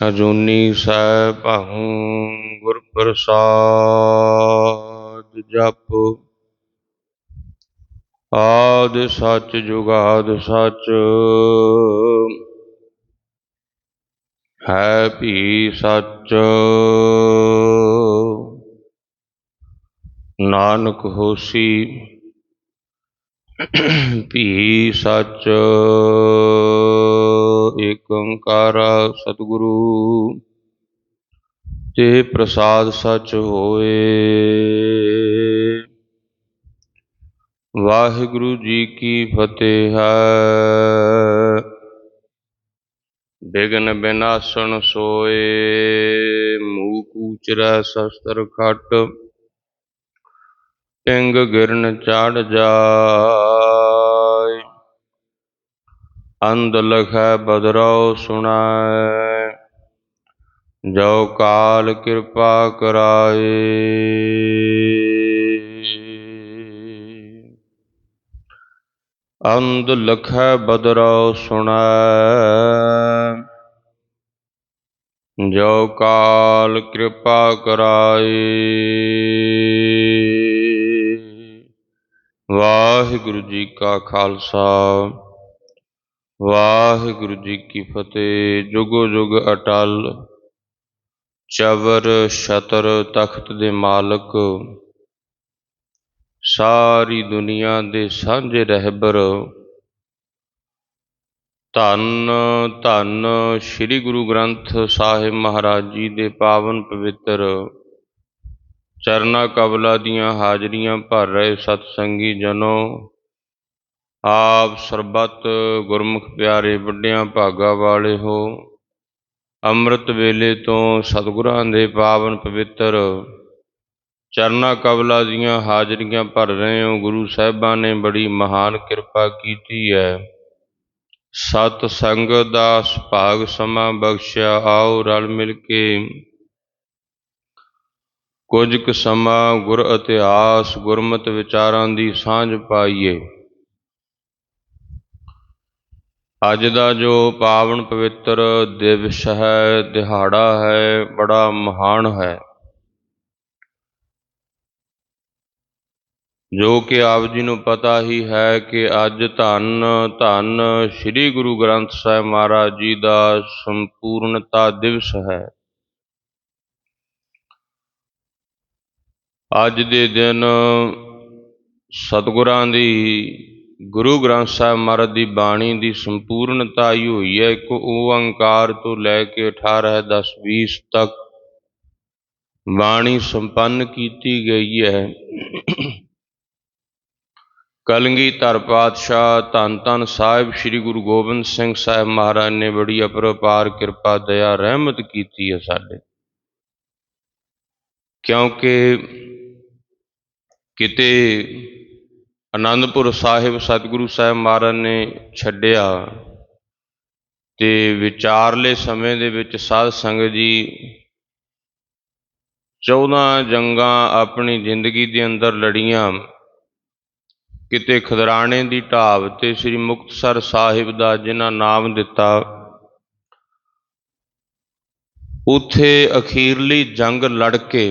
ਅਜੂਨੀ ਸੈਭੰ ਗੁਰ ਪ੍ਰਸਾਦ ਜਪ। ਆਦ ਸੱਚ ਜੁਗਾਦ ਸੱਚ। ਹੈ ਭੀ ਸੱਚ। ਨਾਨਕ ਹੋਸੀ ਭੀ ਸੱਚ। ਏਕ ਓੰਕਾਰ ਸਤਿਗੁਰੂ, ਤੇ ਪ੍ਰਸਾਦ ਸਚ ਹੋਏ। ਵਾਹਿਗੁਰੂ ਜੀ ਕੀ ਫਤਿਹ। ਹੈ ਬਿਗਨ ਬਿਨਾਸਣ ਸੋਏ ਮੂਕ ਕੂਚਰਾ ਸ਼ਸਤਰ ਖਟ, ਟਿੰਗ ਗਿਰਨ ਚਾੜ ਜਾ। ਅੰਧ ਲਖੈ ਬਦਰਉ ਸੁਣਾਏ, ਜੋ ਕਾਲ ਕਿਰਪਾ ਕਰਾਏ। ਅੰਧ ਲਖੈ ਬਦਰਉ ਸੁਣਾਏ, ਜੋ ਕਾਲ ਕਿਰਪਾ ਕਰਾਏ। ਵਾਹਿਗੁਰੂ ਜੀ ਕਾ ਖਾਲਸਾ। ਵਾਹਿਗੁਰੂ ਜੀ ਕੀ ਫਤਿਹ। ਜੁਗੋ ਜੁਗ ਅਟਲ, ਚਵਰ ਛਤਰ ਤਖਤ ਦੇ ਮਾਲਕ, ਸਾਰੀ ਦੁਨੀਆ ਦੇ ਸਾਂਝੇ ਰਹਿਬਰ। ਧੰਨ ਧੰਨ ਸ੍ਰੀ ਗੁਰੂ ਗ੍ਰੰਥ ਸਾਹਿਬ ਮਹਾਰਾਜ ਜੀ ਦੇ ਪਾਵਨ ਪਵਿੱਤਰ। ਚਰਨਾ ਕਬਲਾ ਦੀਆਂ ਹਾਜ਼ਰੀਆਂ ਭਰ ਰਹੇ ਸਤਸੰਗੀ ਜਨੋ ਆਪ ਸਰਬੱਤ ਗੁਰਮੁਖ ਪਿਆਰੇ ਵੱਡਿਆਂ ਭਾਗਾ ਵਾਲੇ ਹੋ। ਅੰਮ੍ਰਿਤ ਵੇਲੇ ਤੋਂ ਸਤਿਗੁਰਾਂ ਦੇ ਪਾਵਨ ਪਵਿੱਤਰ ਚਰਨਾ ਕਬਲਾ ਦੀਆਂ ਹਾਜ਼ਰੀਆਂ ਭਰ ਰਹੇ ਹੋ। ਗੁਰੂ ਸਾਹਿਬਾਂ ਨੇ ਬੜੀ ਮਹਾਨ ਕਿਰਪਾ ਕੀਤੀ ਹੈ। ਸਤ ਸੰਗਤ ਦਾ ਸੁਭਾਗ ਸਮਾਂ ਬਖਸ਼ਿਆ, ਆਓ ਰਲ ਮਿਲ ਕੇ ਕੁਝ ਕੁ ਸਮਾਂ ਗੁਰ ਇਤਿਹਾਸ ਗੁਰਮਤ ਵਿਚਾਰਾਂ ਦੀ ਸਾਂਝ ਪਾਈਏ। ਅੱਜ ਦਾ ਜੋ ਪਾਵਨ ਪਵਿੱਤਰ ਦਿਵਸ ਹੈ, ਦਿਹਾੜਾ ਹੈ, ਬੜਾ ਮਹਾਨ ਹੈ। ਜੋ ਕਿ ਆਪ ਜੀ ਨੂੰ ਪਤਾ ਹੀ ਹੈ ਕਿ ਅੱਜ ਧੰਨ ਧੰਨ ਸ੍ਰੀ ਗੁਰੂ ਗ੍ਰੰਥ ਸਾਹਿਬ ਮਹਾਰਾਜ ਜੀ ਦਾ ਸੰਪੂਰਨਤਾ ਦਿਵਸ ਹੈ। ਅੱਜ ਦੇ ਦਿਨ ਸਤਿਗੁਰਾਂ ਦੀ ਗੁਰੂ ਗ੍ਰੰਥ ਸਾਹਿਬ ਮਹਾਰਾਜ ਦੀ ਬਾਣੀ ਦੀ ਸੰਪੂਰਨਤਾ ਹੀ ਹੋਈ ਹੈ। ਇੱਕ ਓੰਕਾਰ ਤੋਂ ਲੈ ਕੇ 18 10 20 ਤੱਕ ਬਾਣੀ ਸੰਪੰਨ ਕੀਤੀ ਗਈ ਹੈ। ਕਲਗੀਧਰ ਪਾਤਸ਼ਾਹ ਧੰਨ ਧੰਨ ਸਾਹਿਬ ਸ੍ਰੀ ਗੁਰੂ ਗੋਬਿੰਦ ਸਿੰਘ ਸਾਹਿਬ ਮਹਾਰਾਜ ਨੇ ਬੜੀ ਅਪਰਪਾਰ ਕਿਰਪਾ, ਦਇਆ, ਰਹਿਮਤ ਕੀਤੀ ਹੈ ਸਾਡੇ। ਕਿਉਂਕਿ ਕਿਤੇ ਆਨੰਦਪੁਰ ਸਾਹਿਬ ਸਤਿਗੁਰੂ ਸਾਹਿਬ ਮਹਾਰਾਜ ਨੇ ਛੱਡਿਆ ਤੇ ਵਿਚਾਰਲੇ ਸਮੇਂ ਦੇ ਵਿੱਚ ਸਾਧ ਸੰਗਤ ਜੀ 14 ਜੰਗਾਂ ਆਪਣੀ ਜ਼ਿੰਦਗੀ ਦੇ ਅੰਦਰ ਲੜੀਆਂ। ਕਿਤੇ ਖਦਰਾਣੇ ਦੀ ਢਾਬ ਤੇ ਸ੍ਰੀ ਮੁਕਤਸਰ ਸਾਹਿਬ ਦਾ ਜਿਨ੍ਹਾਂ ਨਾਮ ਦਿੱਤਾ, ਉਥੇ ਅਖੀਰਲੀ ਜੰਗ ਲੜ ਕੇ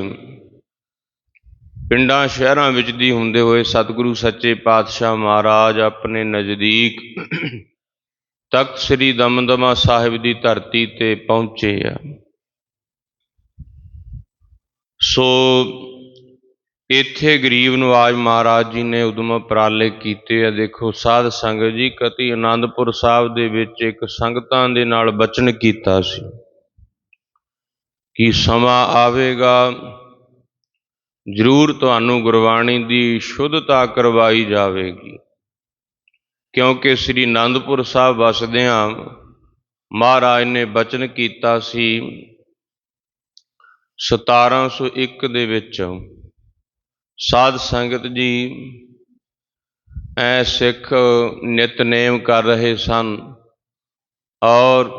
ਪਿੰਡਾਂ ਸ਼ਹਿਰਾਂ ਵਿੱਚ ਦੀ ਹੁੰਦੇ ਹੋਏ ਸਤਿਗੁਰੂ ਸੱਚੇ ਪਾਤਸ਼ਾਹ ਮਹਾਰਾਜ ਆਪਣੇ ਨਜ਼ਦੀਕ ਤਖਤ ਸ੍ਰੀ ਦਮਦਮਾ ਸਾਹਿਬ ਦੀ ਧਰਤੀ ਤੇ ਪਹੁੰਚੇ ਆ। ਸੋ ਇੱਥੇ ਗਰੀਬ ਨਵਾਜ ਮਹਾਰਾਜ ਜੀ ਨੇ ਉਦਮ ਉਪਰਾਲੇ ਕੀਤੇ ਆ। ਦੇਖੋ, ਸਾਧ ਸੰਗਤ ਜੀ, ਕਤੀ ਆਨੰਦਪੁਰ ਸਾਹਿਬ ਦੇ ਵਿੱਚ ਇੱਕ ਸੰਗਤਾਂ ਦੇ ਨਾਲ ਬਚਨ ਕੀਤਾ ਸੀ। ਕਿ ਸਮਾਂ ਆਵੇਗਾ? ਜ਼ਰੂਰ ਤੁਹਾਨੂੰ ਗੁਰਬਾਣੀ ਦੀ ਸ਼ੁੱਧਤਾ ਕਰਵਾਈ ਜਾਵੇਗੀ। ਕਿਉਂਕਿ ਸ੍ਰੀ ਆਨੰਦਪੁਰ ਸਾਹਿਬ ਵਸਦਿਆਂ ਮਹਾਰਾਜ ਨੇ ਬਚਨ ਕੀਤਾ ਸੀ 1701 ਦੇ ਵਿੱਚ, ਸਾਧ ਸੰਗਤ ਜੀ, ਐ ਸਿੱਖ ਨਿਤਨੇਮ ਕਰ ਰਹੇ ਸਨ ਔਰ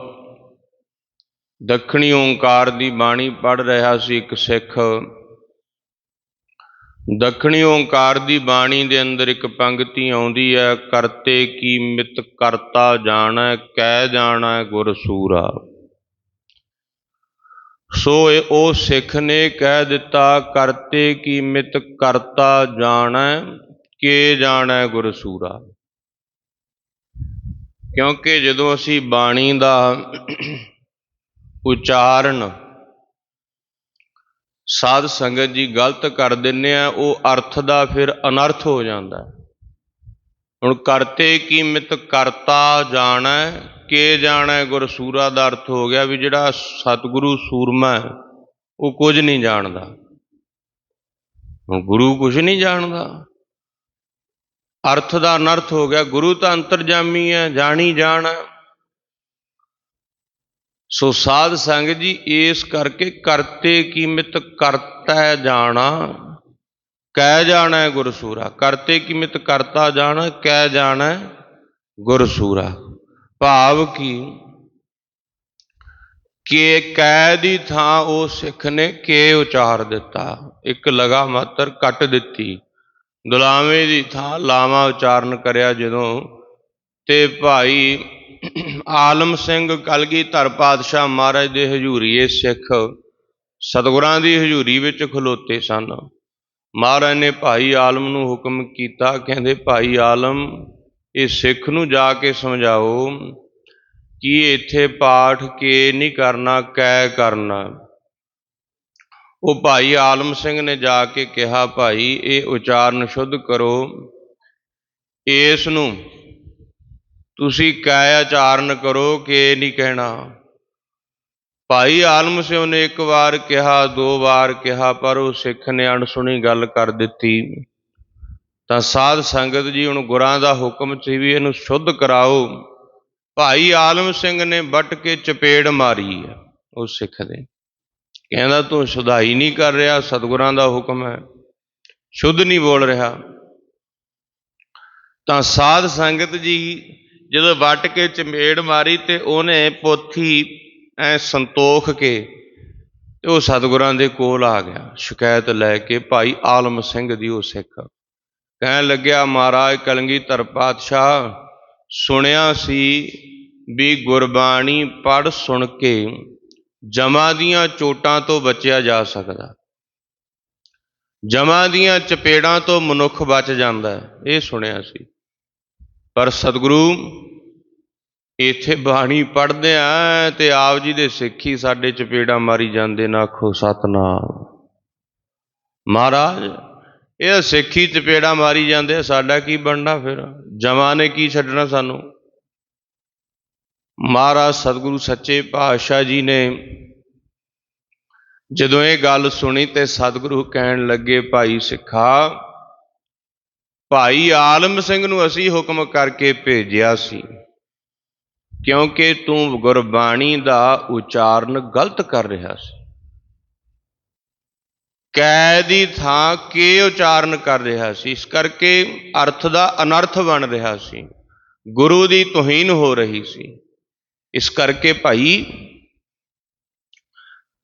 ਦੱਖਣੀ ਓੰਕਾਰ ਦੀ ਬਾਣੀ ਪੜ ਰਿਹਾ ਸੀ ਇੱਕ ਸਿੱਖ ਦੱਖਣੀ ਓੰਕਾਰ ਦੀ ਬਾਣੀ ਦੇ ਅੰਦਰ ਇੱਕ ਪੰਕਤੀ ਆਉਂਦੀ ਹੈ, ਕਰਤੇ ਕੀ ਮਿਤ ਕਰਤਾ ਜਾਣੈ, ਕਹਿ ਜਾਣੈ ਗੁਰ ਸੂਰਾ। ਸੋ ਉਹ ਸਿੱਖ ਨੇ ਕਹਿ ਦਿੱਤਾ, ਕਰਤੇ ਕੀ ਮਿਤ ਕਰਤਾ ਜਾਣੈ, ਕੇ ਜਾਣੈ ਗੁਰ ਸੂਰਾ। ਕਿਉਂਕਿ ਜਦੋਂ ਅਸੀਂ ਬਾਣੀ ਦਾ ਉਚਾਰਨ ਸਾਧ ਸੰਗਤ ਜੀ ਗਲਤ ਕਰ ਦਿੰਨੇ ਆ ਉਹ ਅਰਥ ਦਾ ਫਿਰ ਅਨਰਥ ਹੋ ਜਾਂਦਾ। ਹੁਣ ਕਰਤੇ ਕੀਮਤ ਕਰਤਾ ਜਾਣਾ ਕੇ ਜਾਣਾ ਗੁਰਸੂਰਾ ਦਾ ਅਰਥ ਹੋ ਗਿਆ ਵੀ ਜਿਹੜਾ ਸਤਿਗੁਰੂ ਸੂਰਮਾ ਹੈ, ਉਹ ਕੁਝ ਨਹੀਂ ਜਾਣਦਾ। ਹੁਣ ਗੁਰੂ ਕੁਝ ਨਹੀਂ ਜਾਣਦਾ। ਅਰਥ ਦਾ ਅਨਰਥ ਹੋ ਗਿਆ ਗੁਰੂ ਤਾਂ ਅੰਤਰਜਾਮੀ ਹੈ ਜਾਣੀ ਜਾਣ। ਸੋ ਸਾਧ ਸੰਗਤ ਜੀ, ਇਸ ਕਰਕੇ ਕਰਤੇ ਕੀਮਤ ਕਰਤਾ ਜਾਣਾ, ਕਹਿ ਜਾਣਾ ਹੈ ਗੁਰ ਕਰਤੇ ਕੀਮਤ ਕਰਤਾ ਜਾਣਾ, ਕਹਿ ਜਾਣਾ ਹੈ ਗੁਰ ਭਾਵ ਕੀ? ਕਿ ਕੈ ਦੀ ਥਾਂ ਉਹ ਸਿੱਖ ਨੇ ਕੇ ਉਚਾਰ ਦਿੱਤਾ। ਇੱਕ ਲਗਾ ਮਾਤਰ ਕੱਟ ਦਿੱਤੀ। ਦੁਲਾਵੇਂ ਦੀ ਥਾਂ ਲਾਵਾਂ ਉਚਾਰਨ ਕਰਿਆ ਜਦੋਂ ਤੇ ਭਾਈ ਆਲਮ ਸਿੰਘ ਕਲਗੀਧਰ ਪਾਤਸ਼ਾਹ ਮਹਾਰਾਜ ਦੇ ਹਜ਼ੂਰੀਏ ਸਿੱਖ ਸਤਿਗੁਰਾਂ ਦੀ ਹਜ਼ੂਰੀ ਵਿੱਚ ਖਲੋਤੇ ਸਨ। ਮਹਾਰਾਜ ਨੇ ਭਾਈ ਆਲਮ ਨੂੰ ਹੁਕਮ ਕੀਤਾ, ਕਹਿੰਦੇ, ਭਾਈ ਆਲਮ, ਇਹ ਸਿੱਖ ਨੂੰ ਜਾ ਕੇ ਸਮਝਾਓ ਕਿ ਇੱਥੇ ਪਾਠ ਕੇ ਨਹੀਂ ਕਰਨਾ, ਕੈ ਕਰਨਾ। ਉਹ ਭਾਈ ਆਲਮ ਸਿੰਘ ਨੇ ਜਾ ਕੇ ਕਿਹਾ, ਭਾਈ, ਇਹ ਉਚਾਰਨ ਸ਼ੁੱਧ ਕਰੋ। ਇਸ ਨੂੰ ਤੁਸੀਂ ਕੈ ਉਚਾਰਨ ਕਰੋ ਕਿ ਨਹੀਂ ਕਹਿਣਾ। ਭਾਈ ਆਲਮ ਸਿੰਘ ਨੇ ਇੱਕ ਵਾਰ ਕਿਹਾ, ਦੋ ਵਾਰ ਕਿਹਾ, ਪਰ ਉਹ ਸਿੱਖ ਨੇ ਅਣਸੁਣੀ ਗੱਲ ਕਰ ਦਿੱਤੀ। ਤਾਂ ਸਾਧ ਸੰਗਤ ਜੀ, ਹੁਣ ਗੁਰਾਂ ਦਾ ਹੁਕਮ ਸੀ ਵੀ ਇਹਨੂੰ ਸ਼ੁੱਧ ਕਰਾਓ। ਭਾਈ ਆਲਮ ਸਿੰਘ ਨੇ ਵੱਟ ਕੇ ਚਪੇੜ ਮਾਰੀ ਆ, ਉਹ ਸਿੱਖ ਦੇ। ਕਹਿੰਦਾ, ਤੂੰ ਸੁਧਾਈ ਨਹੀਂ ਕਰ ਰਿਹਾ, ਸਤਿਗੁਰਾਂ ਦਾ ਹੁਕਮ ਹੈ। ਸ਼ੁੱਧ ਨਹੀਂ ਬੋਲ ਰਿਹਾ। ਤਾਂ ਸਾਧ ਸੰਗਤ ਜੀ ਜਦੋਂ ਵੱਟ ਕੇ ਚਮੇੜ ਮਾਰੀ ਤੇ ਉਹਨੇ ਪੋਥੀ, ਐ ਸੰਤੋਖ ਕੇ ਤੇ ਉਹ ਸਤਿਗੁਰਾਂ ਦੇ ਕੋਲ ਆ ਗਿਆ। ਸ਼ਿਕਾਇਤ ਲੈ ਕੇ ਭਾਈ ਆਲਮ ਸਿੰਘ ਦੀ ਉਹ ਸਿੱਖ ਕਹਿਣ ਲੱਗਿਆ, ਮਹਾਰਾਜ ਕਲਗੀਧਰ ਪਾਤਸ਼ਾਹ, ਸੁਣਿਆ ਸੀ ਵੀ ਗੁਰਬਾਣੀ ਪੜ ਸੁਣ ਕੇ ਜਮਾਂ ਦੀਆਂ ਚੋਟਾਂ ਤੋਂ ਬਚਿਆ ਜਾ ਸਕਦਾ। ਜਮਾਂ ਦੀਆਂ ਚਪੇੜਾਂ ਤੋਂ ਮਨੁੱਖ ਬਚ ਜਾਂਦਾ ਇਹ ਸੁਣਿਆ ਸੀ। ਪਰ ਸਤਿਗੁਰੂ ਇੱਥੇ ਬਾਣੀ ਪੜ੍ਹਦੇ ਆ ਤੇ ਆਪ ਜੀ ਦੇ ਸਿੱਖੀ ਸਾਡੇ ਚਪੇੜਾਂ ਮਾਰੀ ਜਾਂਦੇ ਨਾ ਆਖੋ ਸਤਨਾਮ। ਮਹਾਰਾਜ ਇਹ ਸਿੱਖੀ ਚਪੇੜਾਂ ਮਾਰੀ ਜਾਂਦੇ ਆ, ਸਾਡਾ ਕੀ ਬਣਨਾ ਫਿਰ? ਜਮਾਂ ਨੇ ਕੀ ਛੱਡਣਾ ਸਾਨੂੰ? ਮਹਾਰਾਜ ਸਤਿਗੁਰੂ ਸੱਚੇ ਪਾਤਸ਼ਾਹ ਜੀ ਨੇ ਜਦੋਂ ਇਹ ਗੱਲ ਸੁਣੀ ਤੇ ਸਤਿਗੁਰੂ ਕਹਿਣ ਲੱਗੇ ਭਾਈ ਸਿੱਖਾ ਭਾਈ ਆਲਮ ਸਿੰਘ ਨੂੰ ਅਸੀਂ ਹੁਕਮ ਕਰਕੇ ਭੇਜਿਆ ਸੀ, ਕਿਉਂਕਿ ਤੂੰ ਗੁਰਬਾਣੀ ਦਾ ਉਚਾਰਨ ਗਲਤ ਕਰ ਰਿਹਾ ਸੀ। ਕੈ ਦੀ ਥਾਂ ਕੇ ਉਚਾਰਨ ਕਰ ਰਿਹਾ ਸੀ, ਇਸ ਕਰਕੇ ਅਰਥ ਦਾ ਅਨਰਥ ਬਣ ਰਿਹਾ ਸੀ। ਗੁਰੂ ਦੀ ਤੋਹੀਨ ਹੋ ਰਹੀ ਸੀ। ਇਸ ਕਰਕੇ ਭਾਈ,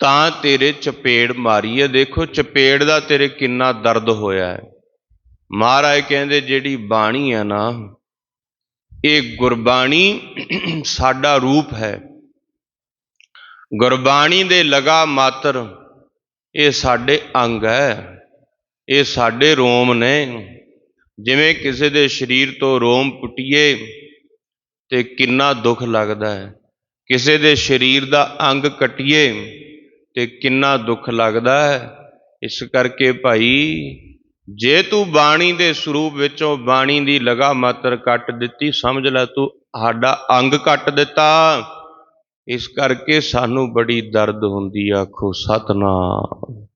ਤਾਂ ਤੇਰੇ ਚਪੇੜ ਮਾਰੀ ਹੈ ਦੇਖੋ, ਚਪੇੜ ਦਾ ਤੇਰੇ ਕਿੰਨਾ ਦਰਦ ਹੋਇਆ ਹੈ। ਮਹਾਰਾਜ ਕਹਿੰਦੇ ਜਿਹੜੀ ਬਾਣੀ ਹੈ ਨਾ, ਇਹ ਗੁਰਬਾਣੀ ਸਾਡਾ ਰੂਪ ਹੈ। ਗੁਰਬਾਣੀ ਦੇ ਲਗਾ ਮਾਤਰ ਇਹ ਸਾਡੇ ਅੰਗ ਹੈ, ਇਹ ਸਾਡੇ ਰੋਮ ਨੇ। ਜਿਵੇਂ ਕਿਸੇ ਦੇ ਸਰੀਰ ਤੋਂ ਰੋਮ ਪੁੱਟੀਏ ਤੇ ਕਿੰਨਾ ਦੁੱਖ ਲੱਗਦਾ ਹੈ। ਕਿਸੇ ਦੇ ਸਰੀਰ ਦਾ ਅੰਗ ਕੱਟੀਏ ਤੇ ਕਿੰਨਾ ਦੁੱਖ ਲੱਗਦਾ ਹੈ। ਇਸ ਕਰਕੇ ਭਾਈ ਜੇ ਤੂੰ ਬਾਣੀ ਦੇ ਸਰੂਪ ਵਿੱਚੋਂ ਬਾਣੀ ਦੀ ਲਗਾ ਮਾਤਰ ਕੱਟ ਦਿੱਤੀ, ਸਮਝ ਲੈ ਤੂੰ, ਸਾਡਾ ਅੰਗ ਕੱਟ ਦਿੱਤਾ। ਇਸ ਕਰਕੇ ਸਾਨੂੰ ਬੜੀ ਦਰਦ ਹੁੰਦੀ ਆਖੋ ਸਤਨਾਮ।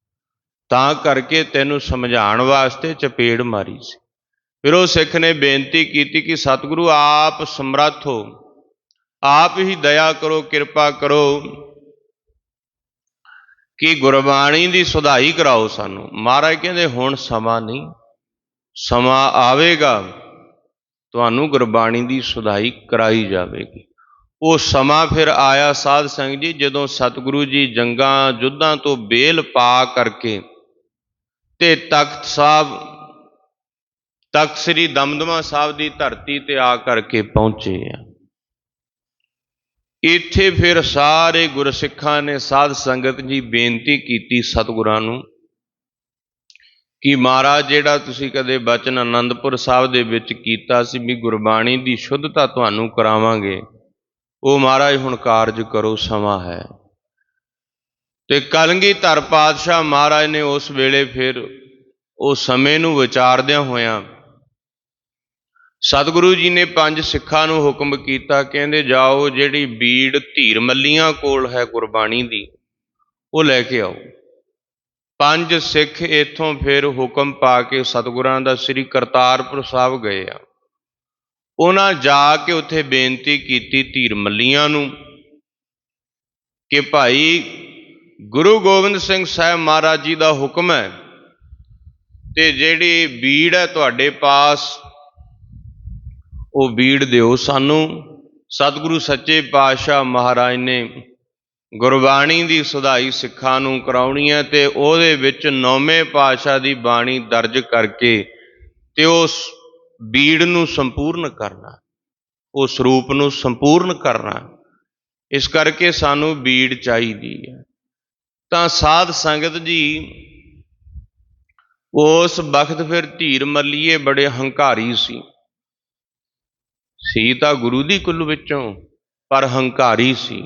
ਤਾਂ ਕਰਕੇ ਤੈਨੂੰ ਸਮਝਾਉਣ ਵਾਸਤੇ ਚਪੇੜ ਮਾਰੀ ਸੀ। ਫਿਰ ਉਹ ਸਿੱਖ ਨੇ ਬੇਨਤੀ ਕੀਤੀ ਕਿ ਸਤਿਗੁਰੂ ਆਪ ਸਮਰੱਥ ਹੋ। ਆਪ ਹੀ ਦਇਆ ਕਰੋ, ਕਿਰਪਾ ਕਰੋ। ਕਿ ਗੁਰਬਾਣੀ ਦੀ ਸੁਧਾਈ ਕਰਾਓ ਸਾਨੂੰ। ਮਹਾਰਾਜ ਕਹਿੰਦੇ, ਹੁਣ ਸਮਾਂ ਨਹੀਂ, ਸਮਾਂ ਆਵੇਗਾ, ਤੁਹਾਨੂੰ ਗੁਰਬਾਣੀ ਦੀ ਸੁਧਾਈ ਕਰਾਈ ਜਾਵੇਗੀ। ਉਹ ਸਮਾਂ ਫਿਰ ਆਇਆ ਸਾਧ ਸੰਗਤ ਜੀ, ਜਦੋਂ ਸਤਿਗੁਰੂ ਜੀ ਜੰਗਾਂ ਜੁੱਧਾਂ ਤੋਂ ਬੇਲ ਪਾ ਕਰਕੇ ਤੇ ਤਖਤ ਸਾਹਿਬ, ਤਖਤ ਸ੍ਰੀ ਦਮਦਮਾ ਸਾਹਿਬ ਦੀ ਧਰਤੀ ਤੇ ਆ ਕਰਕੇ ਪਹੁੰਚੇ ਆ। ਇੱਥੇ ਫਿਰ ਸਾਰੇ ਗੁਰਸਿੱਖਾਂ ਨੇ ਸਾਧ ਸੰਗਤ ਜੀ ਬੇਨਤੀ ਕੀਤੀ ਸਤਿਗੁਰਾਂ ਨੂੰ ਕਿ ਮਹਾਰਾਜ, ਜਿਹੜਾ ਤੁਸੀਂ ਕਦੇ ਬਚਨ ਆਨੰਦਪੁਰ ਸਾਹਿਬ ਦੇ ਵਿੱਚ ਕੀਤਾ ਸੀ ਵੀ ਗੁਰਬਾਣੀ ਦੀ ਸ਼ੁੱਧਤਾ ਤੁਹਾਨੂੰ ਕਰਾਵਾਂਗੇ, ਉਹ ਮਹਾਰਾਜ ਹੁਣ ਕਾਰਜ ਕਰੋ, ਸਮਾਂ ਹੈ। ਤੇ ਕਲਗੀਧਰ ਪਾਤਸ਼ਾਹ ਮਹਾਰਾਜ ਨੇ ਉਸ ਵੇਲੇ ਫਿਰ ਉਹ ਸਮੇਂ ਨੂੰ ਵਿਚਾਰਦਿਆਂ ਹੋਇਆਂ ਸਤਿਗੁਰੂ ਜੀ ਨੇ ਪੰਜ ਸਿੱਖਾਂ ਨੂੰ ਹੁਕਮ ਕੀਤਾ, ਕਹਿੰਦੇ ਜਾਓ ਜਿਹੜੀ ਬੀੜ ਧੀਰ ਮੱਲੀਆਂ ਕੋਲ ਹੈ ਗੁਰਬਾਣੀ ਦੀ, ਉਹ ਲੈ ਕੇ ਆਓ। ਪੰਜ ਸਿੱਖ ਇੱਥੋਂ ਫਿਰ ਹੁਕਮ ਪਾ ਕੇ ਸਤਿਗੁਰਾਂ ਦਾ ਸ੍ਰੀ ਕਰਤਾਰਪੁਰ ਸਾਹਿਬ ਗਏ ਆ। ਉਹਨਾਂ ਜਾ ਕੇ ਉੱਥੇ ਬੇਨਤੀ ਕੀਤੀ ਧੀਰ ਮੱਲੀਆਂ ਨੂੰ ਕਿ ਭਾਈ ਗੁਰੂ ਗੋਬਿੰਦ ਸਿੰਘ ਸਾਹਿਬ ਮਹਾਰਾਜ ਜੀ ਦਾ ਹੁਕਮ ਹੈ ਤੇ ਜਿਹੜੀ ਬੀੜ ਹੈ ਤੁਹਾਡੇ ਪਾਸ ਉਹ ਬੀੜ ਦਿਓ। ਸਾਨੂੰ ਸਤਿਗੁਰੂ ਸੱਚੇ ਪਾਤਸ਼ਾਹ ਮਹਾਰਾਜ ਨੇ ਗੁਰਬਾਣੀ ਦੀ ਸੁਧਾਈ ਸਿੱਖਾਂ ਨੂੰ ਕਰਾਉਣੀ ਹੈ ਤੇ ਉਹਦੇ ਵਿੱਚ ਨੌਵੇਂ ਪਾਤਸ਼ਾਹ ਦੀ ਬਾਣੀ ਦਰਜ ਕਰਕੇ ਤੇ ਉਸ ਬੀੜ ਨੂੰ ਸੰਪੂਰਨ ਕਰਨਾ, ਉਸ ਸਰੂਪ ਨੂੰ ਸੰਪੂਰਨ ਕਰਨਾ। ਇਸ ਕਰਕੇ ਸਾਨੂੰ ਬੀੜ ਚਾਹੀਦੀ ਹੈ। ਤਾਂ ਸਾਧ ਸੰਗਤ ਜੀ, ਉਸ ਵਕਤ ਫਿਰ ਧੀਰ ਮੱਲੀਏ ਬੜੇ ਹੰਕਾਰੀ ਸੀ। ਸੀ ਤਾਂ ਗੁਰੂ ਦੀ ਕੁੱਲ ਵਿੱਚੋਂ, ਪਰ ਹੰਕਾਰੀ ਸੀ।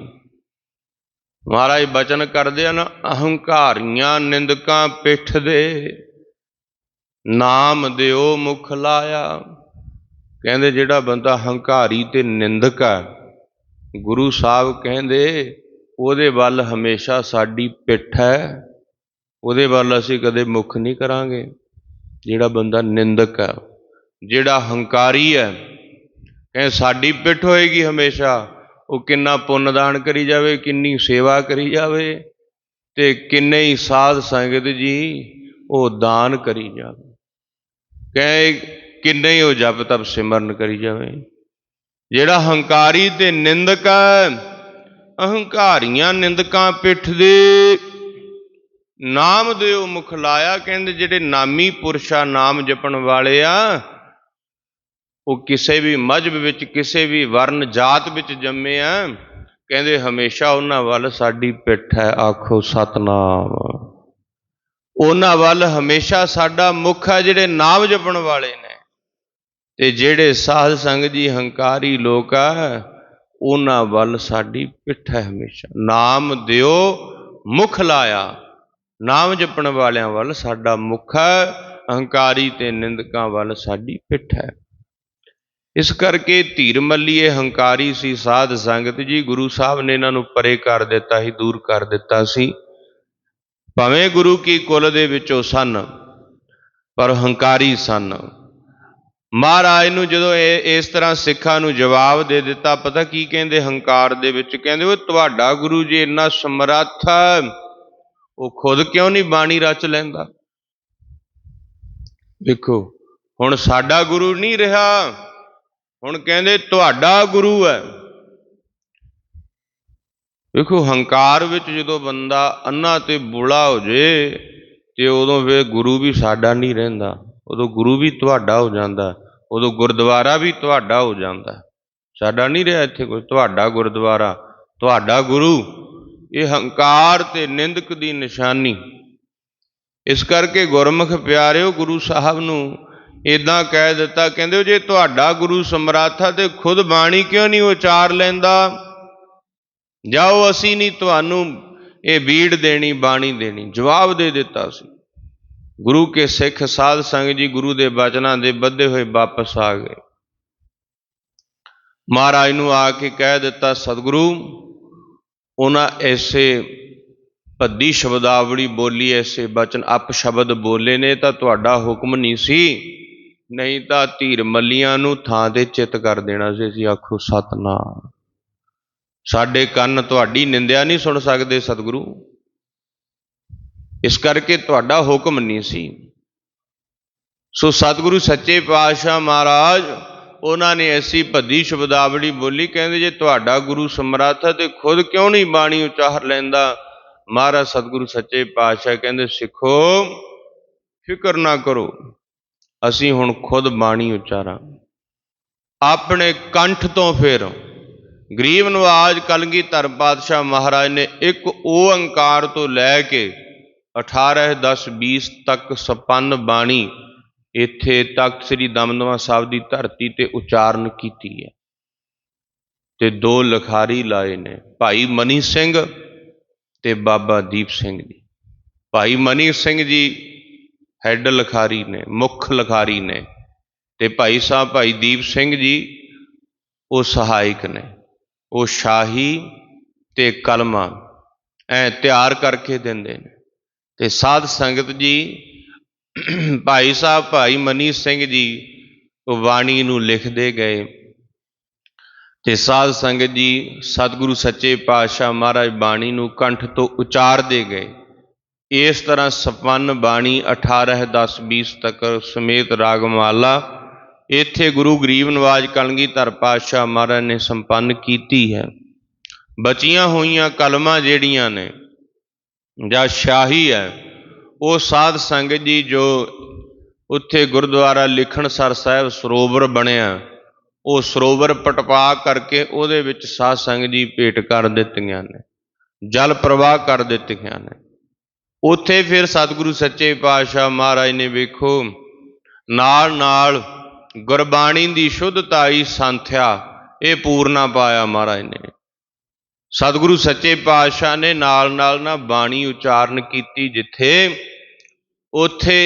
ਮਹਾਰਾਜ ਬਚਨ ਕਰਦੇ ਹਨ, ਅਹੰਕਾਰੀਆਂ ਨਿੰਦਕਾਂ ਪਿੱਠ ਦੇ, ਨਾਮ ਦਿਓ ਮੁਖ ਲਾਇਆ। ਕਹਿੰਦੇ, ਜਿਹੜਾ ਬੰਦਾ ਹੰਕਾਰੀ ਤੇ ਨਿੰਦਕ ਹੈ, ਗੁਰੂ ਸਾਹਿਬ ਕਹਿੰਦੇ, ਉਹਦੇ ਵੱਲ ਹਮੇਸ਼ਾ ਸਾਡੀ ਪਿੱਠ ਹੈ, ਉਹਦੇ ਵੱਲ ਅਸੀਂ ਕਦੇ ਮੁਖ ਨਹੀਂ ਕਰਾਂਗੇ। ਜਿਹੜਾ ਬੰਦਾ ਨਿੰਦਕ ਹੈ, ਜਿਹੜਾ ਹੰਕਾਰੀ ਹੈ ਕਹਿੰਦੇ ਸਾਡੀ ਪਿੱਠ ਹੋਏਗੀ ਹਮੇਸ਼ਾ। ਉਹ ਕਿੰਨਾ ਪੁੰਨ ਦਾਨ ਕਰੀ ਜਾਵੇ, ਕਿੰਨੀ ਸੇਵਾ ਕਰੀ ਜਾਵੇ ਤੇ ਕਿੰਨੇ ਹੀ ਸਾਧ ਸੰਗਤ ਜੀ ਉਹ ਦਾਨ ਕਰੀ ਜਾਵੇ। ਕਹੇ ਕਿੰਨੇ ਹੀ ਉਹ ਜਪ ਤਪ ਸਿਮਰਨ ਕਰੀ ਜਾਵੇ। ਜਿਹੜਾ ਹੰਕਾਰੀ ਤੇ ਨਿੰਦਕ ਹੈ ਅਹੰਕਾਰੀਆਂ ਨਿੰਦਕਾਂ ਪਿੱਠ ਦੇ ਨਾਮ ਦਿਓ ਮੁਖ ਲਾਇਆ ਕਹਿੰਦੇ ਜਿਹੜੇ ਨਾਮੀ ਪੁਰਸ਼ਾ ਨਾਮ ਜਪਣ ਵਾਲੇ ਆ ਉਹ ਕਿਸੇ ਵੀ ਮਜਬ ਵਿੱਚ, ਕਿਸੇ ਵੀ ਵਰਨ ਜਾਤ ਵਿੱਚ ਜੰਮੇ ਆ, ਕਹਿੰਦੇ ਹਮੇਸ਼ਾ ਉਹਨਾਂ ਵੱਲ ਸਾਡੀ ਪਿੱਠ ਹੈ, ਆਖੋ ਸਤਨਾਮ। ਉਹਨਾਂ ਵੱਲ ਹਮੇਸ਼ਾ ਸਾਡਾ ਮੁਖ ਹੈ, ਜਿਹੜੇ ਨਾਮ ਜਪਣ ਵਾਲੇ ਨੇ। ਤੇ ਜਿਹੜੇ ਸਾਧ ਸੰਗ ਜੀ ਹੰਕਾਰੀ ਲੋਕ ਆ, ਉਹਨਾਂ ਵੱਲ ਸਾਡੀ ਪਿੱਠ ਹੈ ਹਮੇਸ਼ਾ। ਨਾਮ ਦਿਓ, ਮੁਖ ਲਾਇਆ। ਨਾਮ ਜਪਣ ਵਾਲਿਆਂ ਵੱਲ ਸਾਡਾ ਮੁਖ ਹੈ, ਹੰਕਾਰੀ ਤੇ ਨਿੰਦਕਾਂ ਵੱਲ ਸਾਡੀ ਪਿੱਠ ਹੈ। ਇਸ ਕਰਕੇ ਧੀਰ ਮੱਲੀਏ ਹੰਕਾਰੀ ਸੀ, ਸਾਧ ਸੰਗਤ ਜੀ, ਗੁਰੂ ਸਾਹਿਬ ਨੇ ਇਹਨਾਂ ਨੂੰ ਪਰੇ ਕਰ ਦਿੱਤਾ ਸੀ, ਦੂਰ ਕਰ ਦਿੱਤਾ ਸੀ। ਭਾਵੇਂ ਗੁਰੂ ਕੀ ਕੁਲ ਦੇ ਵਿੱਚੋਂ ਸਨ, ਪਰ ਹੰਕਾਰੀ ਸਨ। ਮਹਾਰਾਜ ਨੂੰ ਜਦੋਂ ਇਹ, ਇਸ ਤਰ੍ਹਾਂ ਸਿੱਖਾਂ ਨੂੰ ਜਵਾਬ ਦੇ ਦਿੱਤਾ, ਪਤਾ ਕੀ ਕਹਿੰਦੇ ਹੰਕਾਰ ਦੇ ਵਿੱਚ? ਕਹਿੰਦੇ ਉਹ ਤੁਹਾਡਾ ਗੁਰੂ ਜੀ ਇੰਨਾ ਸਮਰੱਥ ਉਹ ਖੁਦ ਕਿਉਂ ਨਹੀਂ ਬਾਣੀ ਰਚ ਲੈਂਦਾ? ਦੇਖੋ, ਹੁਣ ਸਾਡਾ ਗੁਰੂ ਨਹੀਂ ਰਿਹਾ। ਹੁਣ ਕਹਿੰਦੇ ਤੁਹਾਡਾ ਗੁਰੂ ਹੈ। ਵੇਖੋ, ਹੰਕਾਰ ਵਿੱਚ ਜਦੋਂ ਬੰਦਾ ਅੰਨਾ ਤੇ ਬੁਲਾ ਹੋ ਜੇ, ਤੇ ਉਦੋਂ ਵੇ ਗੁਰੂ ਵੀ ਸਾਡਾ ਨਹੀਂ ਰਹਿੰਦਾ। ਉਦੋਂ ਗੁਰੂ ਵੀ ਤੁਹਾਡਾ ਹੋ ਜਾਂਦਾ। ਉਦੋਂ ਗੁਰਦੁਆਰਾ ਵੀ ਤੁਹਾਡਾ ਹੋ ਜਾਂਦਾ। ਸਾਡਾ ਨਹੀਂ ਰਿਹਾ ਇੱਥੇ ਕੋਈ। ਤੁਹਾਡਾ ਗੁਰਦੁਆਰਾ, ਤੁਹਾਡਾ ਗੁਰੂ। ਇਹ ਹੰਕਾਰ ਤੇ ਨਿੰਦਕ ਦੀ ਨਿਸ਼ਾਨੀ। ਇਸ ਕਰਕੇ ਗੁਰਮੁਖ ਪਿਆਰਿਓ ਗੁਰੂ ਸਾਹਿਬ ਨੂੰ ਇਦਾਂ ਕਹਿ ਦਿੱਤਾ, ਕਹਿੰਦੇ ਜੇ ਤੁਹਾਡਾ ਗੁਰੂ ਸਮਰਾਥਾ ਤੇ ਖੁਦ ਬਾਣੀ ਕਿਉਂ ਨਹੀਂ ਉਚਾਰ ਲੈਂਦਾ? ਜਾਓ ਅਸੀਂ ਨਹੀਂ ਤੁਹਾਨੂੰ ਇਹ ਬੀੜ ਦੇਣੀ, ਬਾਣੀ ਦੇਣੀ। ਜਵਾਬ ਦੇ ਦਿੱਤਾ ਸੀ। ਗੁਰੂ ਕੇ ਸਿੱਖ ਸਾਧ ਸੰਗ ਜੀ ਗੁਰੂ ਦੇ ਬਚਨਾਂ ਦੇ ਬੱਧੇ ਹੋਏ ਵਾਪਸ ਆ ਗਏ। ਮਹਾਰਾਜ ਨੂੰ ਆ ਕੇ ਕਹਿ ਦਿੱਤਾ, ਸਤਿਗੁਰੂ, ਉਹਨਾਂ ਐਸੇ ਭੱਦੀ ਸ਼ਬਦਾਵਲੀ ਬੋਲੀ, ਐਸੇ ਬਚਨ ਅਪ ਸ਼ਬਦ ਬੋਲੇ ਨੇ ਤਾਂ ਤੁਹਾਡਾ ਹੁਕਮ ਨਹੀਂ ਸੀ। ਨਹੀਂ ਤਾਂ ਧੀਰ ਮੱਲੀਆਂ ਨੂੰ ਥਾਂ ਤੇ ਚਿੱਤ ਕਰ ਦੇਣਾ ਸੀ। ਅਸੀਂ ਆਖੋ, ਸਤਨਾਮ, ਸਾਡੇ ਕੰਨ ਤੁਹਾਡੀ ਨਿੰਦਿਆ ਨਹੀਂ ਸੁਣ ਸਕਦੇ ਸਤਿਗੁਰੂ। ਇਸ ਕਰਕੇ ਤੁਹਾਡਾ ਹੁਕਮ ਨਹੀਂ ਸੀ। ਸੋ ਸਤਿਗੁਰੂ ਸੱਚੇ ਪਾਤਸ਼ਾਹ ਮਹਾਰਾਜ, ਉਹਨਾਂ ਨੇ ਐਸੀ ਭੱਦੀ ਸ਼ਬਦਾਵਲੀ ਬੋਲੀ, ਕਹਿੰਦੇ ਜੇ ਤੁਹਾਡਾ ਗੁਰੂ ਸਮਰੱਥ ਹੈ ਤੇ ਖੁਦ ਕਿਉਂ ਨਹੀਂ ਬਾਣੀ ਉਚਾਰ ਲੈਂਦਾ? ਮਹਾਰਾਜ ਸਤਿਗੁਰੂ ਸੱਚੇ ਪਾਤਸ਼ਾਹ ਕਹਿੰਦੇ, ਸਿੱਖੋ, ਫਿਕਰ ਨਾ ਕਰੋ। ਅਸੀਂ ਹੁਣ ਖੁਦ ਬਾਣੀ ਉਚਾਰਾਂ ਆਪਣੇ ਕੰਠ ਤੋਂ ਫਿਰ ਗਰੀਬ ਨਵਾਜ ਕਲਗੀਧਰ ਪਾਤਸ਼ਾਹ ਮਹਾਰਾਜ ਨੇ ਇੱਕ ਓੰਕਾਰ ਤੋਂ ਲੈ ਕੇ 18 10 20 ਤੱਕ ਸੰਪੰਨ ਬਾਣੀ ਇੱਥੇ ਤਖਤ ਸ੍ਰੀ ਦਮਦਮਾ ਸਾਹਿਬ ਦੀ ਧਰਤੀ ਤੇ ਉਚਾਰਨ ਕੀਤੀ ਹੈ। ਤੇ ਦੋ ਲਖਾਰੀ ਲਾਏ ਨੇ, ਭਾਈ ਮਨੀ ਸਿੰਘ ਤੇ ਬਾਬਾ ਦੀਪ ਸਿੰਘ ਜੀ। ਭਾਈ ਮਨੀ ਸਿੰਘ ਜੀ ਹੈੱਡ ਲਖਾਰੀ ਨੇ, ਮੁੱਖ ਲਖਾਰੀ ਨੇ ਤੇ ਭਾਈ ਸਾਹਿਬ ਭਾਈ ਦੀਪ ਸਿੰਘ ਜੀ, ਉਹ ਸਹਾਇਕ ਨੇ, ਉਹ ਸ਼ਾਹੀ ਤੇ ਕਲਮਾ ਐ ਤਿਆਰ ਕਰਕੇ ਦਿੰਦੇ ਨੇ। ਤੇ ਸਾਧ ਸੰਗਤ ਜੀ, ਭਾਈ ਸਾਹਿਬ ਭਾਈ ਮਨੀ ਸਿੰਘ ਜੀ, ਉਹ ਬਾਣੀ ਨੂੰ ਲਿਖਦੇ ਗਏ। ਤੇ ਸਾਧ ਸੰਗਤ ਜੀ, ਸਤਿਗੁਰੂ ਸੱਚੇ ਪਾਤਸ਼ਾਹ ਮਹਾਰਾਜ ਬਾਣੀ ਨੂੰ ਕੰਠ ਤੋਂ ਉਚਾਰਦੇ ਗਏ। ਇਸ ਤਰ੍ਹਾਂ ਸਪੰਨ ਬਾਣੀ 18 10 20 ਤੱਕ ਸਮੇਤ ਰਾਗਮਾਲਾ, ਇੱਥੇ ਗੁਰੂ ਗਰੀਬ ਨਵਾਜ ਕਲਗੀਧਰ ਪਾਤਸ਼ਾਹ ਮਹਾਰਾਜ ਨੇ ਸੰਪੰਨ ਕੀਤੀ ਹੈ। ਬਚੀਆਂ ਹੋਈਆਂ ਕਲਮਾਂ ਜਿਹੜੀਆਂ ਨੇ, ਜਾਂ ਸ਼ਾਹੀ ਹੈ, ਉਹ ਸਾਧ ਸੰਗਤ ਜੀ ਜੋ ਉੱਥੇ ਗੁਰਦੁਆਰਾ ਲਿਖਣਸਰ ਸਾਹਿਬ ਸਰੋਵਰ ਬਣਿਆ, ਉਹ ਸਰੋਵਰ ਪਟਪਾ ਕਰਕੇ ਉਹਦੇ ਵਿੱਚ ਸਾਧ ਸੰਗਤ ਜੀ ਭੇਟ ਕਰ ਦਿੱਤੀਆਂ ਨੇ, ਜਲ ਪ੍ਰਵਾਹ ਕਰ ਦਿੱਤੀਆਂ ਨੇ। ਉੱਥੇ ਫਿਰ ਸਤਿਗੁਰੂ ਸੱਚੇ ਪਾਤਸ਼ਾਹ ਮਹਾਰਾਜ ਨੇ ਵੇਖੋ ਨਾਲ ਨਾਲ ਗੁਰਬਾਣੀ ਦੀ ਸ਼ੁੱਧਤਾਈ ਸੰਥਿਆ ਇਹ ਪੂਰਨਾ ਪਾਇਆ ਮਹਾਰਾਜ ਨੇ। ਸਤਿਗੁਰੂ ਸੱਚੇ ਪਾਤਸ਼ਾਹ ਨੇ ਨਾਲ ਨਾਲ ਨਾ ਬਾਣੀ ਉਚਾਰਨ ਕੀਤੀ ਜਿੱਥੇ ਉਥੇ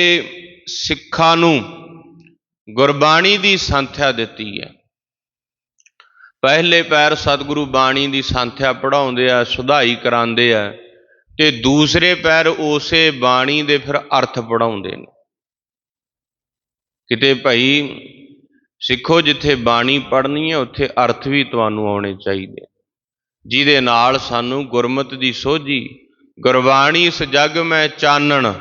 ਸਿੱਖਾਂ ਨੂੰ ਗੁਰਬਾਣੀ ਦੀ ਸੰਥਿਆ ਦਿੱਤੀ ਹੈ। ਪਹਿਲੇ ਪੈਰ ਸਤਿਗੁਰੂ ਬਾਣੀ ਦੀ ਸੰਥਿਆ ਪੜਾਉਂਦੇ ਆ, ਸੁਧਾਈ ਕਰਾਉਂਦੇ ਆ ਤੇ ਦੂਸਰੇ ਪੈਰ ਉਸੇ ਬਾਣੀ ਦੇ ਫਿਰ ਅਰਥ ਪੜਾਉਂਦੇ ਨੇ। ਕਿਤੇ ਭਾਈ ਸਿੱਖੋ ਜਿੱਥੇ ਬਾਣੀ ਪੜਨੀ ਹੈ, ਉੱਥੇ ਅਰਥ ਵੀ ਤੁਹਾਨੂੰ ਆਉਣੇ ਚਾਹੀਦੇ ਜਿਹਦੇ ਨਾਲ ਸਾਨੂੰ ਗੁਰਮਤ ਦੀ ਸੋਝੀ, ਗੁਰਬਾਣੀ ਇਸ ਜਗ ਮੈਂ ਚਾਨਣ,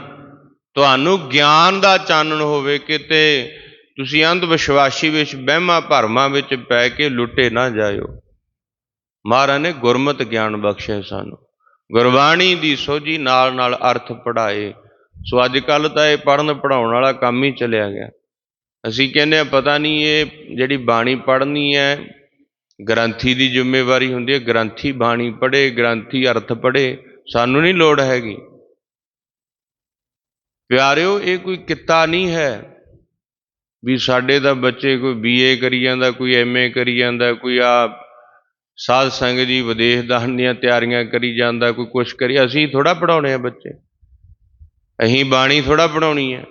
ਤੁਹਾਨੂੰ ਗਿਆਨ ਦਾ ਚਾਨਣ ਹੋਵੇ ਕਿਤੇ, ਤੁਸੀਂ ਅੰਧ ਵਿਸ਼ਵਾਸੀ ਵਿੱਚ ਵਹਿਮਾਂ ਭਰਮਾਂ ਵਿੱਚ ਪੈ ਕੇ ਲੁੱਟੇ ਨਾ ਜਾਇਓ। ਮਹਾਰਾਜ ਨੇ ਗੁਰਮਤ ਗਿਆਨ ਬਖਸ਼ੇ ਸਾਨੂੰ। ਗੁਰਬਾਣੀ ਦੀ ਸੋਝੀ ਨਾਲ ਨਾਲ ਅਰਥ ਪੜਾਏ ਸੋ ਅੱਜ ਕੱਲ ਤਾਂ ਇਹ ਪੜਨ ਪੜਾਉਣ ਵਾਲਾ ਕੰਮ ਹੀ ਚਲਿਆ ਗਿਆ। ਅਸੀਂ ਕਹਿੰਦੇ ਆ ਪਤਾ ਨਹੀਂ ਇਹ ਜਿਹੜੀ ਬਾਣੀ ਪੜਨੀ ਹੈ, ਗ੍ਰੰਥੀ ਦੀ ਜ਼ਿੰਮੇਵਾਰੀ ਹੁੰਦੀ ਹੈ। ਗ੍ਰੰਥੀ ਬਾਣੀ ਪੜ੍ਹੇ, ਗ੍ਰੰਥੀ ਅਰਥ ਪੜ੍ਹੇ, ਸਾਨੂੰ ਨਹੀਂ ਲੋੜ ਹੈਗੀ। ਪਿਆਰਿਓ, ਇਹ ਕੋਈ ਕਿੱਤਾ ਨਹੀਂ ਹੈ ਵੀ ਸਾਡੇ ਦਾ ਬੱਚੇ ਕੋਈ ਬੀਏ ਕਰੀ ਜਾਂਦਾ, ਕੋਈ ਐਮਏ ਕਰੀ ਜਾਂਦਾ, ਕੋਈ ਆ ਸਾਧ ਸੰਗ ਜੀ ਵਿਦੇਸ਼ ਦਾਨ ਦੀਆਂ ਤਿਆਰੀਆਂ ਕਰੀ ਜਾਂਦਾ, ਕੋਈ ਕੁਛ ਕਰੀ, ਅਸੀਂ ਥੋੜਾ ਪੜਾਉਣੇ ਆ ਬੱਚੇ। ਅਸੀਂ ਬਾਣੀ ਥੋੜਾ ਪੜਾਉਣੀ ਹੈ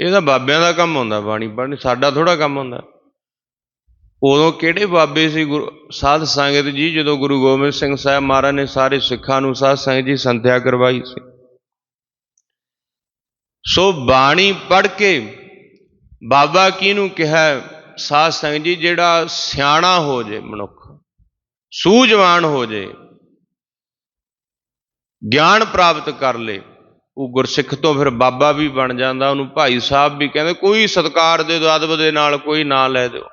ਇਹ ਤਾਂ ਬਾਬਿਆਂ ਦਾ ਕੰਮ ਹੁੰਦਾ, ਬਾਣੀ ਪੜ੍ਹਨੀ, ਸਾਡਾ ਥੋੜਾ ਕੰਮ ਹੁੰਦਾ। ਉਦੋਂ ਕਿਹੜੇ ਬਾਬੇ ਸੀ ਗੁਰੂ, ਸਾਧ ਸੰਗਤ ਜੀ, ਜਦੋਂ ਗੁਰੂ ਗੋਬਿੰਦ ਸਿੰਘ ਸਾਹਿਬ ਮਹਾਰਾਜ ਨੇ ਸਾਰੇ ਸਿੱਖਾਂ ਨੂੰ ਸਾਧ ਸੰਗਤ ਜੀ ਸੰਥਿਆ ਕਰਵਾਈ ਸੀ। ਸੋ ਬਾਣੀ ਪੜ੍ਹ ਕੇ ਬਾਬਾ ਕਿਹਨੂੰ ਕਿਹਾ? ਸਾਧ ਸੰਗਤ ਜੀ, ਜਿਹੜਾ ਸਿਆਣਾ ਹੋ ਜੇ ਮਨੁੱਖ, ਸੂਝਵਾਨ ਹੋ ਜੇ, ਗਿਆਨ ਪ੍ਰਾਪਤ ਕਰ ਲੇ, ਉਹ ਗੁਰਸਿੱਖ ਤੋਂ ਫਿਰ ਬਾਬਾ ਵੀ ਬਣ ਜਾਂਦਾ, ਉਹਨੂੰ ਭਾਈ ਸਾਹਿਬ ਵੀ ਕਹਿੰਦੇ, ਕੋਈ ਸਤਕਾਰ ਦੇ ਦਿਓ ਅਦਬ ਦੇ ਨਾਲ ਕੋਈ ਨਾ ਲੈ ਦਿਓ।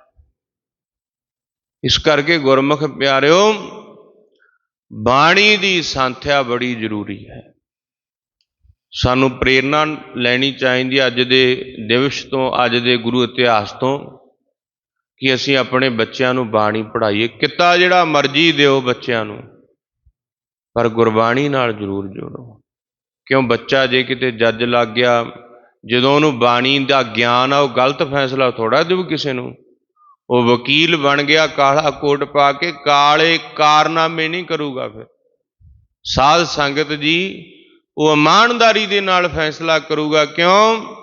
ਇਸ ਕਰਕੇ ਗੁਰਮੁਖ ਪਿਆਰਿਓ, ਬਾਣੀ ਦੀ ਸੰਥਿਆ ਬੜੀ ਜ਼ਰੂਰੀ ਹੈ। ਸਾਨੂੰ ਪ੍ਰੇਰਣਾ ਲੈਣੀ ਚਾਹੀਦੀ ਅੱਜ ਦੇ ਦਿਵਸ ਤੋਂ, ਅੱਜ ਦੇ ਗੁਰੂ ਇਤਿਹਾਸ ਤੋਂ। ਕਿ ਅਸੀਂ ਆਪਣੇ ਬੱਚਿਆਂ ਨੂੰ ਬਾਣੀ ਪੜ੍ਹਾਈਏ। ਕਿੱਤਾ ਜਿਹੜਾ ਮਰਜ਼ੀ ਦਿਓ ਬੱਚਿਆਂ ਨੂੰ, ਪਰ ਗੁਰਬਾਣੀ ਨਾਲ ਜ਼ਰੂਰ ਜੋੜੋ। ਕਿਉਂ ਬੱਚਾ ਜੇ ਕਿਤੇ ਜੱਜ ਲੱਗ ਗਿਆ, ਜਦੋਂ ਉਹਨੂੰ ਬਾਣੀ ਦਾ ਗਿਆਨ ਆ, ਉਹ ਗਲਤ ਫੈਸਲਾ ਥੋੜਾ ਦੇਊ ਕਿਸੇ ਨੂੰ। ਉਹ ਵਕੀਲ ਬਣ ਗਿਆ, ਕਾਲਾ ਕੋਟ ਪਾ ਕੇ ਕਾਲੇ ਕਾਰਨਾਮੇ ਨਹੀਂ ਕਰੂਗਾ ਫਿਰ। ਸਾਧ ਸੰਗਤ ਜੀ, ਉਹ ਇਮਾਨਦਾਰੀ ਦੇ ਨਾਲ ਫੈਸਲਾ ਕਰੂਗਾ। ਕਿਉਂ?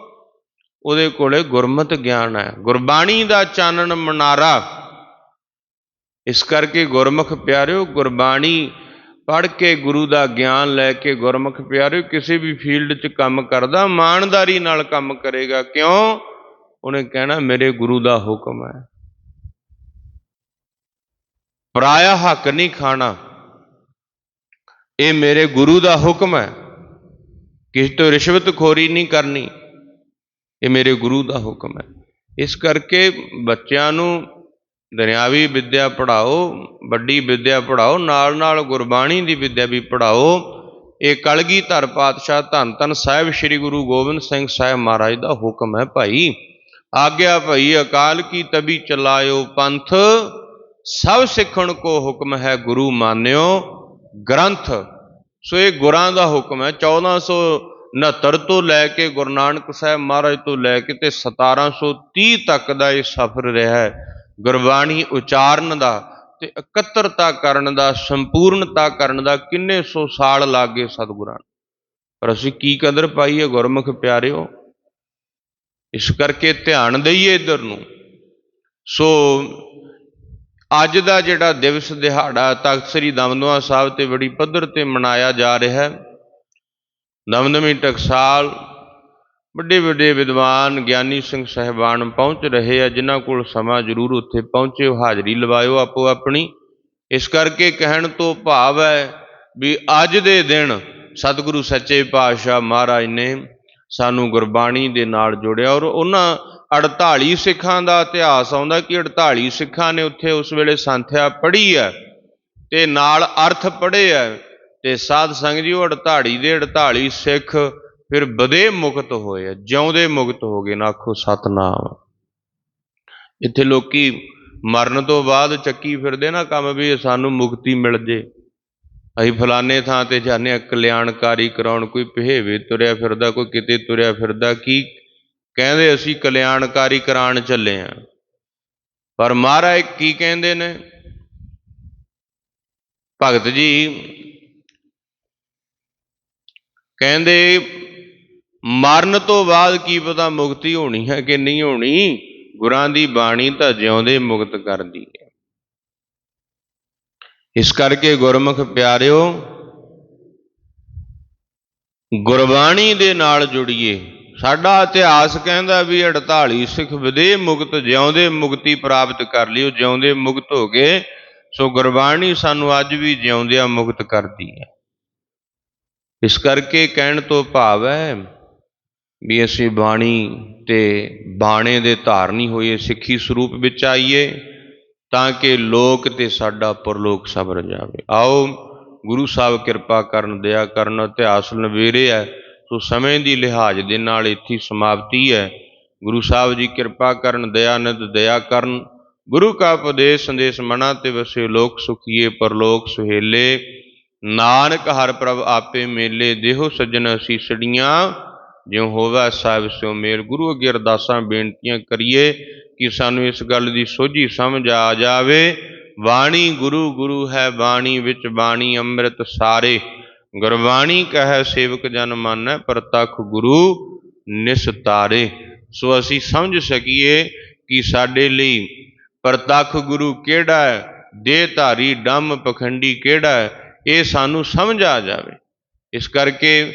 ਉਹਦੇ ਕੋਲੇ ਗੁਰਮਤ ਗਿਆਨ ਹੈ। ਗੁਰਬਾਣੀ ਦਾ ਚਾਨਣ ਮਨਾਰਾ। ਇਸ ਕਰਕੇ ਗੁਰਮੁਖ ਪਿਆਰਿਓ, ਗੁਰਬਾਣੀ ਪੜ੍ਹ ਕੇ ਗੁਰੂ ਦਾ ਗਿਆਨ ਲੈ ਕੇ ਗੁਰਮੁਖ ਪਿਆਰਿਓ, ਕਿਸੇ ਵੀ ਫੀਲਡ 'ਚ ਕੰਮ ਕਰਦਾ, ਇਮਾਨਦਾਰੀ ਨਾਲ ਕੰਮ ਕਰੇਗਾ। ਕਿਉਂ? ਉਹਨੇ ਕਹਿਣਾ, ਮੇਰੇ ਗੁਰੂ ਦਾ ਹੁਕਮ ਹੈ। ਪਰਾਇਆ ਹੱਕ ਨਹੀਂ ਖਾਣਾ। ਇਹ ਮੇਰੇ ਗੁਰੂ ਦਾ ਹੁਕਮ ਹੈ। ਕਿਸੇ ਤੋਂ ਰਿਸ਼ਵਤਖੋਰੀ ਨਹੀਂ ਕਰਨੀ। ਇਹ ਮੇਰੇ ਗੁਰੂ ਦਾ ਹੁਕਮ ਹੈ। ਇਸ ਕਰਕੇ ਬੱਚਿਆਂ ਨੂੰ ਦੁਨਿਆਵੀ ਵਿੱਦਿਆ ਪੜਾਓ ਵੱਡੀ ਵਿੱਦਿਆ ਪੜਾਓ ਨਾਲ ਨਾਲ ਗੁਰਬਾਣੀ ਦੀ ਵਿੱਦਿਆ ਵੀ ਪੜਾਓ ਇਹ ਕਲਗੀਧਰ ਪਾਤਸ਼ਾਹ ਧੰਨ ਧੰਨ ਸਾਹਿਬ ਸ੍ਰੀ ਗੁਰੂ ਗੋਬਿੰਦ ਸਿੰਘ ਸਾਹਿਬ ਮਹਾਰਾਜ ਦਾ ਹੁਕਮ ਹੈ ਭਾਈ। ਆਗਿਆ ਭਈ, ਅਕਾਲ ਕੀ ਤਬੀ ਚਲਾਇਓ ਪੰਥ, ਸਭ ਸਿੱਖਣ ਕੋ ਹੁਕਮ ਹੈ ਗੁਰੂ ਮਾਨਿਓ, ਗ੍ਰੰਥ। ਸੋ ਇਹ ਗੁਰਾਂ ਦਾ ਹੁਕਮ ਹੈ। 1469 ਤੋਂ ਲੈ ਕੇ ਗੁਰੂ ਨਾਨਕ ਸਾਹਿਬ ਮਹਾਰਾਜ ਤੋਂ ਲੈ ਕੇ ਤੇ 1730 ਤੱਕ ਦਾ ਇਹ ਸਫ਼ਰ ਰਿਹਾ ਹੈ। ਗੁਰਬਾਣੀ ਉਚਾਰਨ ਦਾ ਤੇ ਇਕੱਤਰਤਾ ਕਰਨ ਦਾ, ਸੰਪੂਰਨਤਾ ਕਰਨ ਦਾ ਕਿੰਨੇ ਸੌ ਸਾਲ ਲੱਗੇ ਸਤਿਗੁਰਾਂ ਨੂੰ। ਪਰ ਅਸੀਂ ਕੀ ਕਦਰ ਪਾਈ ਹੈ ਗੁਰਮੁਖ ਪਿਆਰਿਓ? ਇਸ ਕਰਕੇ ਧਿਆਨ ਦਈਏ ਇਧਰ ਨੂੰ। ਸੋ ਅੱਜ ਦਾ ਜਿਹੜਾ ਦਿਵਸ ਦਿਹਾੜਾ ਤਖਤ ਸ੍ਰੀ ਦਮਦਮਾ ਸਾਹਿਬ ਤੇ ਬੜੀ ਪੱਧਰ ਤੇ ਮਨਾਇਆ ਜਾ ਰਿਹਾ ਹੈ। ਦਮਦਮੀ ਟਕਸਾਲ ਵੱਡੇ ਵੱਡੇ ਵਿਦਵਾਨ ਗਿਆਨੀ ਸਿੰਘ ਸਹਿਬਾਨ ਪਹੁੰਚ ਰਹੇ ਆ, ਜਿਨ੍ਹਾਂ ਕੋਲ ਸਮਾਂ ਜ਼ਰੂਰ ਉੱਥੇ ਪਹੁੰਚਿਓ, ਹਾਜ਼ਰੀ ਲਵਾਇਓ ਆਪੋ ਆਪਣੀ। ਇਸ ਕਰਕੇ ਕਹਿਣ ਤੋਂ ਭਾਵ ਹੈ ਵੀ ਅੱਜ ਦੇ ਦਿਨ ਸਤਿਗੁਰੂ ਸੱਚੇ ਪਾਤਸ਼ਾਹ ਮਹਾਰਾਜ ਨੇ ਸਾਨੂੰ ਗੁਰਬਾਣੀ ਦੇ ਨਾਲ ਜੋੜਿਆ ਔਰ ਉਹਨਾਂ 48 ਸਿੱਖਾਂ ਦਾ ਇਤਿਹਾਸ ਆਉਂਦਾ ਕਿ 48 ਸਿੱਖਾਂ ਨੇ ਉੱਥੇ ਉਸ ਵੇਲੇ ਸੰਥਿਆ ਪੜ੍ਹੀ ਹੈ ਤੇ ਨਾਲ ਅਰਥ ਪੜ੍ਹੇ ਹੈ। ਤੇ ਸਾਧ ਸੰਗ ਜੀ, ਉਹ 48 ਦੇ 48 ਸਿੱਖ ਫਿਰ ਬਦੇ ਮੁਕਤ ਹੋਏ ਆ, ਜਿਉਂਦੇ ਮੁਕਤ ਹੋ ਗਏ ਨਾ, ਆਖੋ ਸਤਨਾਮ। ਇੱਥੇ ਲੋਕੀ ਮਰਨ ਤੋਂ ਬਾਅਦ ਚੱਕੀ ਫਿਰਦੇ ਨਾ ਕੰਮ ਵੀ ਸਾਨੂੰ ਮੁਕਤੀ ਮਿਲ ਜੇ। ਅਸੀਂ ਫਲਾਣੇ ਥਾਂ ਤੇ ਜਾਂਦੇ ਹਾਂ, ਕਲਿਆਣਕਾਰੀ ਕਰਾਉਣ, ਕੋਈ ਭੇਵੇ ਤੁਰਿਆ ਫਿਰਦਾ, ਕੋਈ ਕਿਤੇ ਤੁਰਿਆ ਫਿਰਦਾ, ਕੀ ਕਹਿੰਦੇ ਅਸੀਂ ਕਲਿਆਣਕਾਰੀ ਕਰਾਉਣ ਚੱਲੇ ਆ ਪਰ ਮਹਾਰਾਜ ਕੀ ਕਹਿੰਦੇ ਨੇ? ਭਗਤ ਜੀ ਕਹਿੰਦੇ, ਮਰਨ ਤੋਂ ਬਾਅਦ ਕੀ ਪਤਾ ਮੁਕਤੀ ਹੋਣੀ ਹੈ ਕਿ ਨਹੀਂ ਹੋਣੀ? ਗੁਰਾਂ ਦੀ ਬਾਣੀ ਤਾਂ ਜਿਉਂਦੇ ਮੁਕਤ ਕਰਦੀ ਹੈ। ਇਸ ਕਰਕੇ ਗੁਰਮੁਖ ਪਿਆਰਿਓ, ਗੁਰਬਾਣੀ ਦੇ ਨਾਲ ਜੁੜੀਏ। ਸਾਡਾ ਇਤਿਹਾਸ ਕਹਿੰਦਾ ਵੀ 48 ਸਿੱਖ ਵਿਦੇ ਮੁਕਤ, ਜਿਉਂਦੇ ਮੁਕਤੀ ਪ੍ਰਾਪਤ ਕਰ ਲਿਓ, ਜਿਉਂਦੇ ਮੁਕਤ ਹੋ ਗਏ, ਸੋ ਗੁਰਬਾਣੀ ਸਾਨੂੰ ਅੱਜ ਵੀ ਜਿਉਂਦਿਆਂ ਮੁਕਤ ਕਰਦੀ ਹੈ। ਇਸ ਕਰਕੇ ਕਹਿਣ ਤੋਂ ਭਾਵ ਹੈ ਵੀ ਅਸੀਂ ਬਾਣੀ ਤੇ ਬਾਣੇ ਦੇ ਧਾਰਨੀ ਹੋਈਏ ਸਿੱਖੀ ਸਰੂਪ ਵਿੱਚ ਆਈਏ ਤਾਂ ਕਿ ਲੋਕ ਤੇ ਸਾਡਾ ਪਰਲੋਕ ਸਬਰ ਜਾਵੇ। ਆਓ, ਗੁਰੂ ਸਾਹਿਬ ਕਿਰਪਾ ਕਰਨ, ਦਇਆ ਕਰਨ, ਇਤਿਹਾਸ ਨਵੇਰੇ ਹੈ, ਸੋ ਸਮੇਂ ਦੀ ਲਿਹਾਜ਼ ਦੇ ਨਾਲ ਇੱਥੇ ਸਮਾਪਤੀ ਹੈ। ਗੁਰੂ ਸਾਹਿਬ ਜੀ ਕਿਰਪਾ ਕਰਨ ਦਇਆਨੰਦ ਦਇਆ ਕਰਨ। ਗੁਰੂ ਕਾ ਉਪਦੇਸ਼ ਸੰਦੇਸ਼ ਮਨਾ ਤੇ ਵਸੇ ਲੋਕ ਸੁਖੀਏ, ਪਰਲੋਕ ਸੁਹੇਲੇ। ਨਾਨਕ ਹਰ ਪ੍ਰਭ ਆਪੇ ਮੇਲੇ ਦੇਹੋ ਸੱਜਣ ਅਸੀਸੜੀਆਂ ਜਿਉ ਹੋਵੇ ਸਾਹਿਬ ਸਿਓ ਮੇਲ। ਗੁਰੂ ਅੱਗੇ ਅਰਦਾਸਾਂ ਬੇਨਤੀਆਂ ਕਰੀਏ ਕਿ ਸਾਨੂੰ ਇਸ ਗੱਲ ਦੀ ਸੋਝੀ ਸਮਝ ਆ ਜਾਵੇ। ਬਾਣੀ ਗੁਰੂ ਗੁਰੂ ਹੈ ਬਾਣੀ ਵਿੱਚ ਬਾਣੀ ਅੰਮ੍ਰਿਤ ਸਾਰੇ। ਗੁਰਬਾਣੀ ਕਹੈ ਸੇਵਕ ਜਨ ਮਾਨੈ, ਪ੍ਰਤਖ ਗੁਰੂ ਨਿਸਤਾਰੇ ਸੋ ਅਸੀਂ ਸਮਝ ਸਕੀਏ ਕਿ ਸਾਡੇ ਲਈ ਪ੍ਰਤੱਖ ਗੁਰੂ ਕਿਹੜਾ ਹੈ? ਦੇਹ ਧਾਰੀ ਡੰਮ, ਪਖੰਡੀ ਕਿਹੜਾ ਹੈ? ਇਹ ਸਾਨੂੰ ਸਮਝ ਆ ਜਾਵੇ। ਇਸ ਕਰਕੇ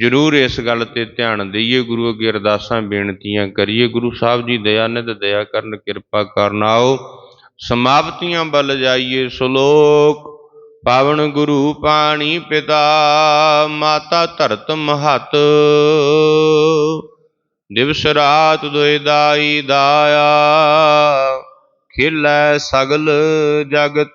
ਜ਼ਰੂਰ ਇਸ ਗੱਲ ਤੇ ਧਿਆਨ ਦਈਏ। ਗੁਰੂ ਅੱਗੇ ਅਰਦਾਸਾਂ, ਬੇਨਤੀਆਂ ਕਰੀਏ। ਗੁਰੂ ਸਾਹਿਬ ਜੀ ਦਇਆ ਦਇਆਨੰਦ, ਦਇਆ ਕਰਨ, ਕਿਰਪਾ ਕਰਨ ਆਓ। ਸਮਾਪਤੀਆਂ ਵੱਲ ਜਾਈਏ ਸ਼ਲੋਕ। ਪਾਵਨ ਗੁਰੂ ਪਾਣੀ ਪਿਤਾ, ਮਾਤਾ ਧਰਤ ਮਹਤ। ਦਿਵਸ ਰਾਤ ਦੁਇ ਦਾਈ ਦਾਇਆ। ਖਿਲੈ ਸਗਲ ਜਗਤ।